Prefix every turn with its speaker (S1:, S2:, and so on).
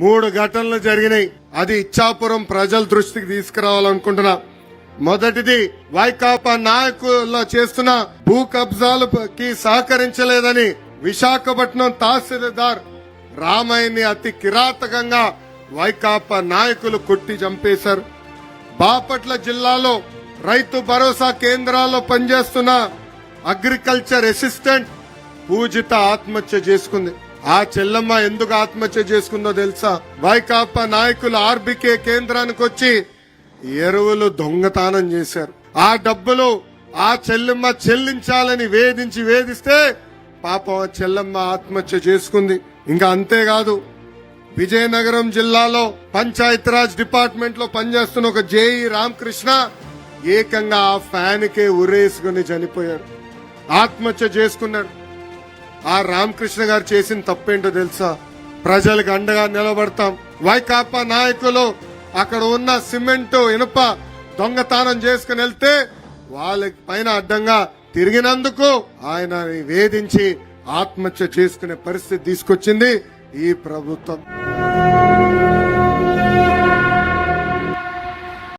S1: మూడు ఘటనలు జరిగినాయి. అది ఇచ్చాపురం ప్రజల దృష్టికి తీసుకురావాలనుకుంటున్నా. మొదటిది వైకాపా నాయకుల్లో చేస్తున్న భూ కబ్జాలకి సహకరించలేదని విశాఖపట్నం తహసీల్దార్ రామయ్యని అతి కిరాతకంగా వైకాపా నాయకులు కొట్టి చంపేశారు. బాపట్ల జిల్లాలో రైతు భరోసా కేంద్రాల్లో పనిచేస్తున్న అగ్రికల్చర్ అసిస్టెంట్ పూజిత ఆత్మహత్య చేసుకుంది. ఆ చెల్లమ్మ ఎందుకు ఆత్మహత్య చేసుకుందో తెలుసా? వైకాపా నాయకులు ఆర్బికే కేంద్రానికి వచ్చి ఎరువులు దొంగతనం చేశారు. ఆ డబ్బులు ఆ చెల్లెమ్మ చెల్లించాలని వేధించి వేధిస్తే పాపం ఆ చెల్లమ్మ ఆత్మహత్య చేసుకుంది. ఇంకా అంతేకాదు విజయనగరం జిల్లాలో పంచాయతీరాజ్ డిపార్ట్మెంట్లో పనిచేస్తున్న ఒక జేఈ రామకృష్ణ ఏకంగా ఆ ఫ్యాన్ కే ఉరేసుకుని చనిపోయాడు ఆత్మహత్య చేసుకున్నాడు. ఆ రామకృష్ణ గారు చేసిన తప్పేంటో తెలుసా? ప్రజలకు అండగా నిలబడతాం. వైకాపా నాయకులు అక్కడ ఉన్న సిమెంట్ ఇనుప దొంగతనం చేసుకుని వెళ్తే వాళ్ళ పైన అడ్డంగా తిరిగినందుకు ఆయన వేధించి ఆత్మహత్య చేసుకునే పరిస్థితి తీసుకొచ్చింది ఈ ప్రభుత్వం.